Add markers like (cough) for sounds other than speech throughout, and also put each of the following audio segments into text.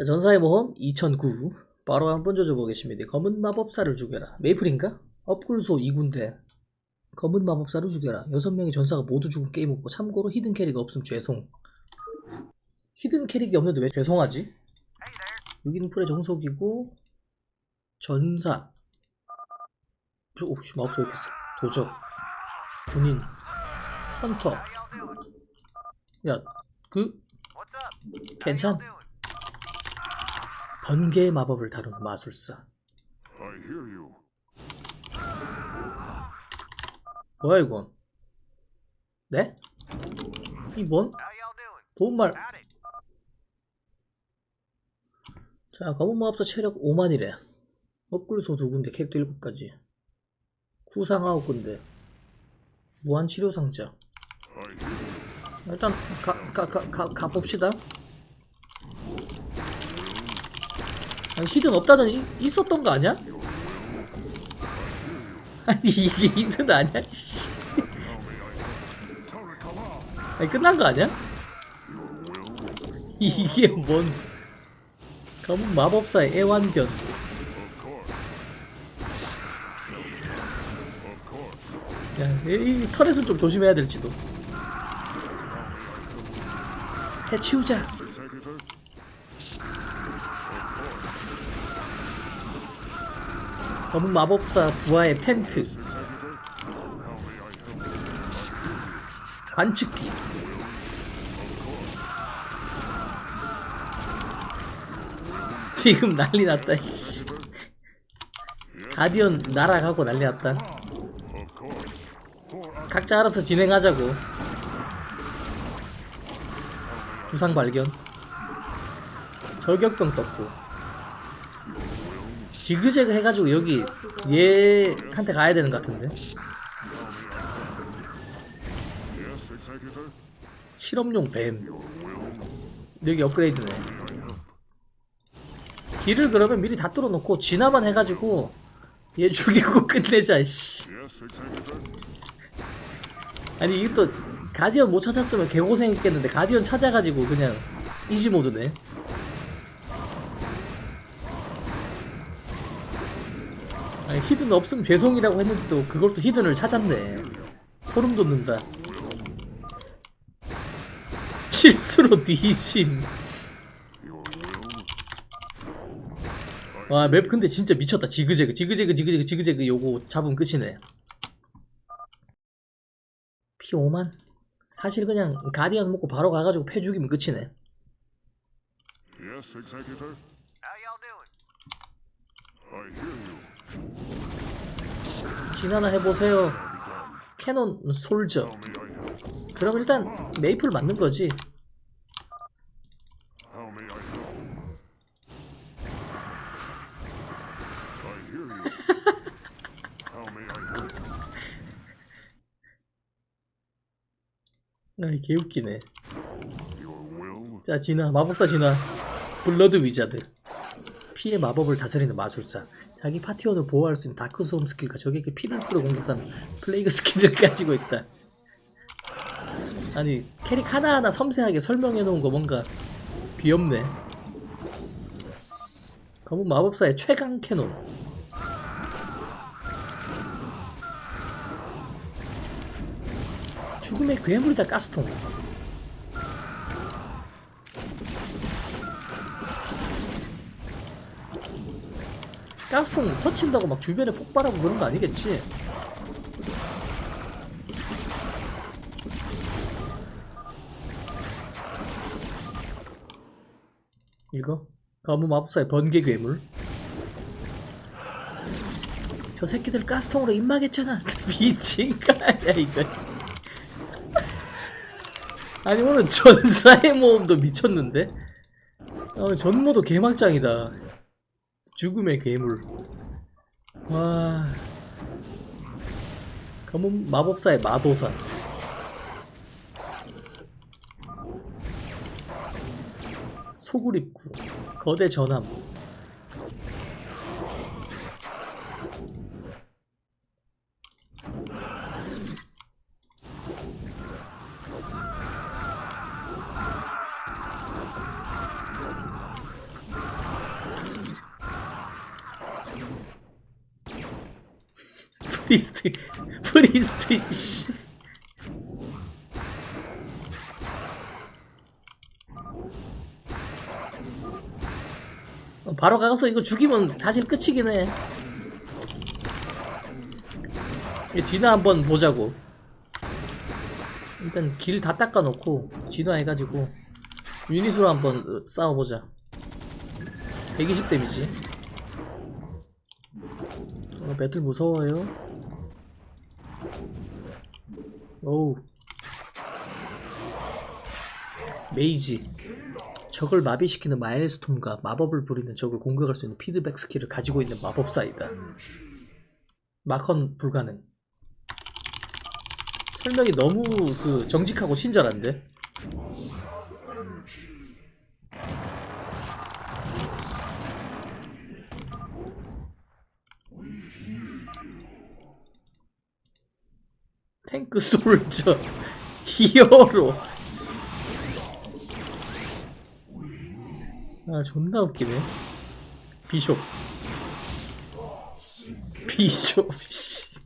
자, 전사의 모험 2009 바로 한번 조져보겠습니다. 검은 마법사를 죽여라. 메이플인가? 업굴소 2군데 검은 마법사를 죽여라. 6명의 전사가 모두 죽은 게임 없고 참고로 히든 캐릭 없음 죄송. 히든 캐릭이 없는데 왜 죄송하지? 여기는 풀의 정석이고 전사 오씨 마법사 이렇게 써. 도적 군인 헌터 야그 괜찮? 번개의 마법을 다루는 마술사. 뭐야 이건? 네? 이뭔? 도움말 자 검은 마법사 체력 5만이래 업굴소 두 군데 캐릭터 7가지 구상 9군데 무한 치료 상자. 일단 가, 가, 가, 가, 가 봅시다 아니 히든 없다는 이, 있었던 거 아니야? (laughs) 아니 이게 히든 아니야? 씨. 아니 끝난 거 아니야? (laughs) 이게 뭔 검은 마법사의 애완견. 야, 이, 이 털에서 좀 조심해야 될지도 해치우자 Executor. 검은 마법사 부하의 텐트? 관측기 지금 난리 났다 씨. 가디언 날아가고 난리 났다. 각자 알아서 진행하자고 부상 발견 저격병 떴고 지그재그 해가지고 여기 얘한테 가야 되는 것 같은데. 실험용 뱀 여기 업그레이드네 길을 그러면 미리 다 뚫어놓고 진화만 해가지고 얘 죽이고 (laughs) 끝내자 씨. 아니 또 가디언 못 찾았으면 개고생했겠는데 가디언 찾아가지고 그냥 이지 모드네 아니 히든 없으면 죄송이라고 했는데도 그걸 또 히든을 찾았네 소름 돋는다 실수로 뒤짐 Your will. 와맵 근데 진짜 미쳤다 지그재그 지그재그 지그재그 지그재그 요거 잡으면 끝이네 피 5만 사실 그냥 가디언 먹고 바로 가가지고 패 죽이면 끝이네 Yes, Executor. How y'all doing? I hear you. 진하나 해보세요 캐논 솔저? 그럼 일단 메이플 맞는 거지? 아이 개웃기네. 자 진화 마법사 진화 블러드 위자드 피의 마법을 다스리는 마술사. 자기 파티원을 보호할 수 있는 다크 소음 스킬과 적에게 피를 뿌려 공격하는 플레이그 스킬을 (laughs) 가지고 있다. 아니 캐릭 하나하나 섬세하게 설명해 놓은 거 뭔가 귀엽네. 검은 마법사의 최강 캐논. 죽음의 괴물이다 가스통 가스통 터친다고 막 주변에 폭발하고 그런 거 아니겠지? 이거? 검은 마법사의 번개 괴물? 저 새끼들 가스통으로 입막했잖아 (laughs) 미친가 야 이거. (laughs) 아니 오늘 전사의 모험도 미쳤는데? 오늘 전모도 개막장이다 죽음의 괴물. 와. 검은 마법사의 마도사. 소굴입구. 거대 전함. 프리스트 프리스트 씨. 어, 바로 가서 이거 죽이면 사실 끝이긴 해. 이 진화 한번 보자고. 일단 길 다 닦아놓고 진화해가지고 유닛으로 한번 싸워보자. 120 데미지. 어, 배틀 무서워요. 오우. 메이지. 적을 마비시키는 마일스톰과 마법을 부리는 적을 공격할 수 있는 피드백 스킬을 가지고 있는 마법사이다. 마컨 불가능. 설명이 너무 그 정직하고 친절한데. 탱크 솔저 (laughs) 히어로. 아 존나 웃기네. 비숍. 비숍 (laughs) 씨.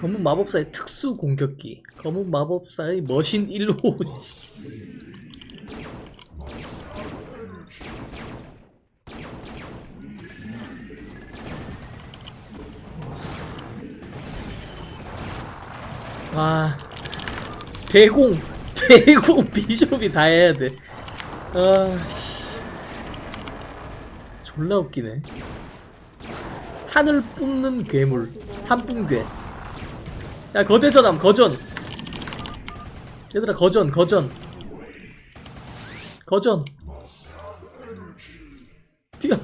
검은 마법사의 특수 공격기. 검은 마법사의 머신 1호 (laughs) 아 대공 (laughs) 대공 비숍이 다 해야 돼. 아 씨. 졸라 웃기네. 산을 뿜는 괴물 산뿜괴. 야 거대전함 거전. 얘들아 거전 거전. 거전. (laughs) 뛰어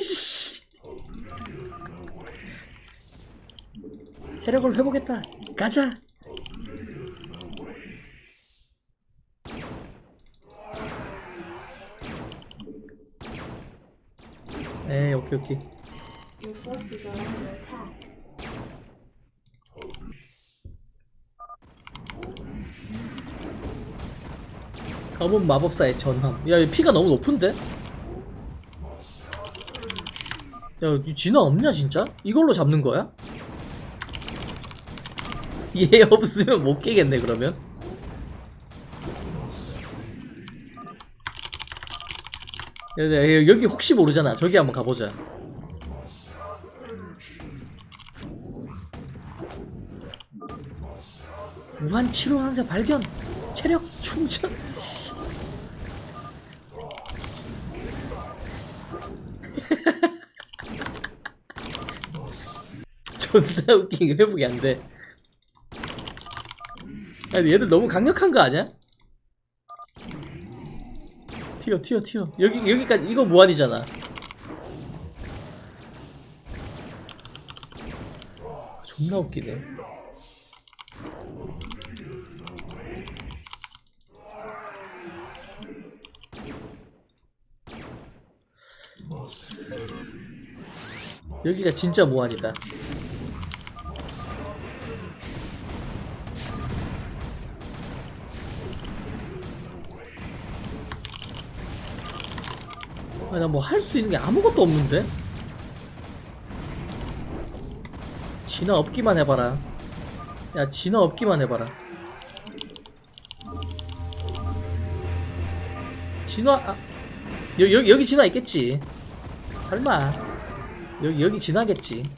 씨. 체력을 회복했다. 가자. 에 오케이 오케이. 검은 마법사의 전함. 야, 얘 피가 너무 높은데? 야, 이 진화 없냐, 진짜? 이걸로 잡는 거야? (laughs) 얘 없으면 못 깨겠네, 그러면. 야, 야, 야, 여기 혹시 모르잖아. 저기 한번 가보자. 무한 치료 상자 발견. 체력 충전. (laughs) 존나 웃긴 게 회복이 안 돼. 아니 얘들 너무 강력한 거 아니야? 튀어 튀어 튀어 여기 여기까지 이거 무한이잖아. 존나 웃기네. 여기가 진짜 무한이다. 아, 나뭐 할 수 있는 게 아무것도 없는데? 진화 없기만 해봐라. 야, 진화 없기만 해봐라. 진화, 아, 여기, 여기, 여기 진화 있겠지. 설마. 여기, 여기 진화겠지.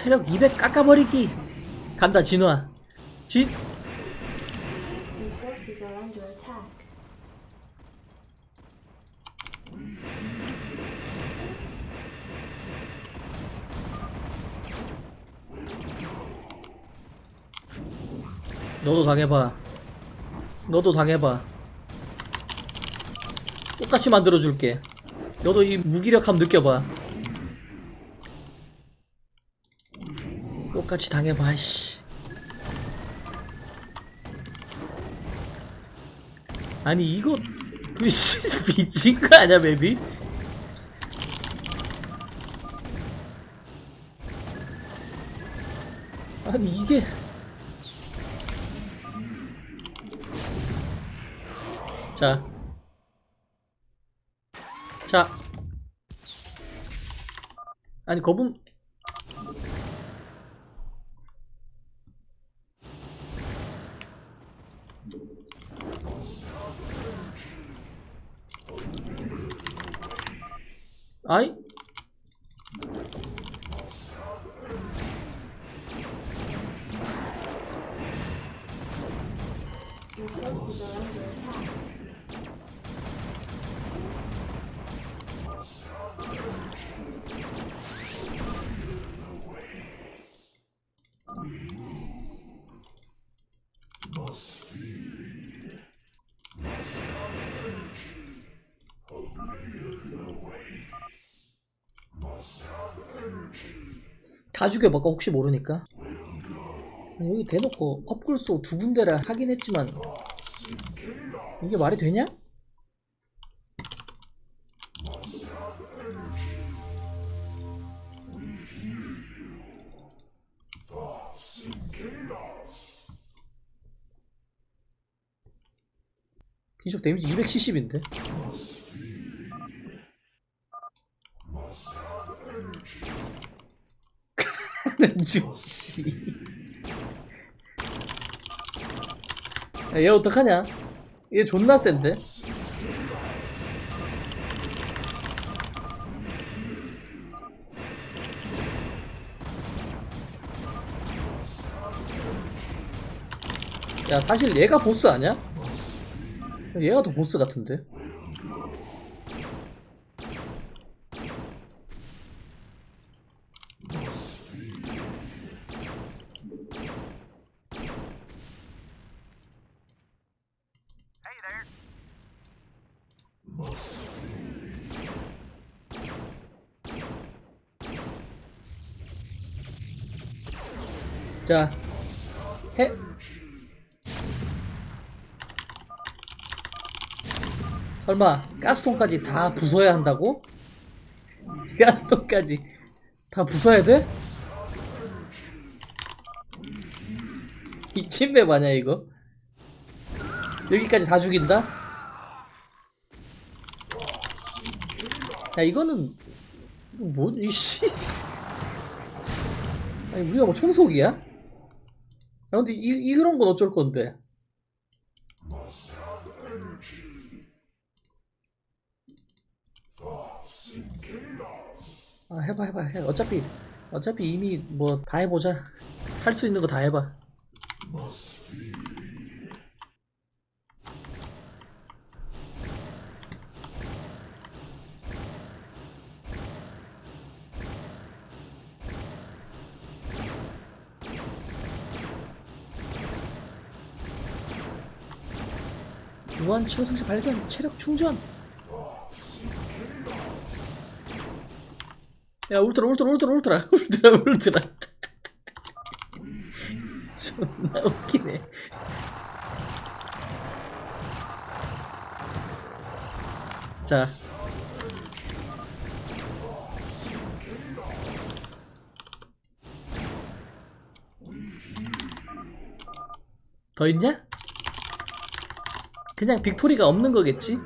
체력 200 깎아버리기. 간다 진화 진. 너도 당해봐. 너도 당해봐. 똑같이 만들어줄게. 너도 이 무기력함 느껴봐 똑같이 당해봐 씨 아니 이거 그 씨, (laughs) 미친 거 아니야 맵이? 아니 이게 자. 자. 아니, 거북. 아 다 죽여볼까 혹시 모르니까 여기 대놓고 업글소 두 군데를 하긴 했지만 이게 말이 되냐? 비숍 데미지 270인데 하는 중씨 얘 어떡하냐? 얘 존나 센데? 야 사실 얘가 보스 아니야? 얘가 더 보스 같은데 자, 해. 설마 가스통까지 다 부숴야 한다고? 가스통까지 다 부숴야 돼? 이 침대 마냐 이거? 여기까지 다 죽인다? 야 이거는 뭐 이씨 (laughs) 아니 우리가 뭐 청소기야? 야 근데 이, 이 그런 건 어쩔 건데? 아 해봐 해봐 해. 어차피 어차피 이미 뭐 다 해보자. 할 수 있는 거 다 해봐 무한 치료 상시 발견 체력 충전. 야 울트라 울트라 울트라 울트라. (laughs) 울트라 울트라. (laughs) 존나 웃기네. 자. 더 있냐? 그냥 빅토리가 없는 거겠지?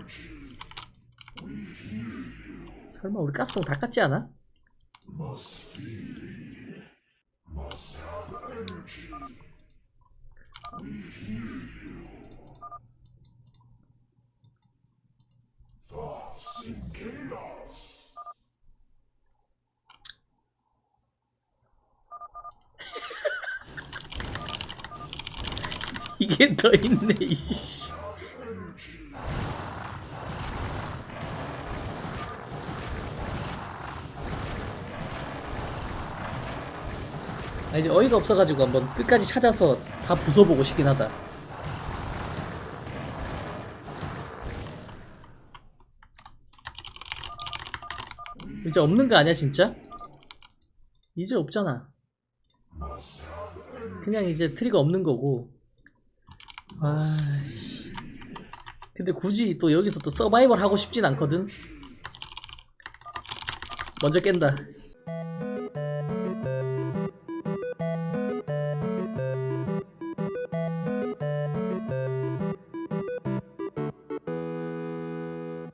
설마 우리 가스통 다 깠지 않아? (laughs) 이게 더 있네 이씨 아 이제 어이가 없어가지고 한번 끝까지 찾아서 다 부숴보고 싶긴 하다. 이제 없는 거 아니야 진짜? 이제 없잖아. 그냥 이제 트리가 없는 거고. 아씨. 근데 굳이 또 여기서 또 서바이벌 하고 싶진 않거든. 먼저 깬다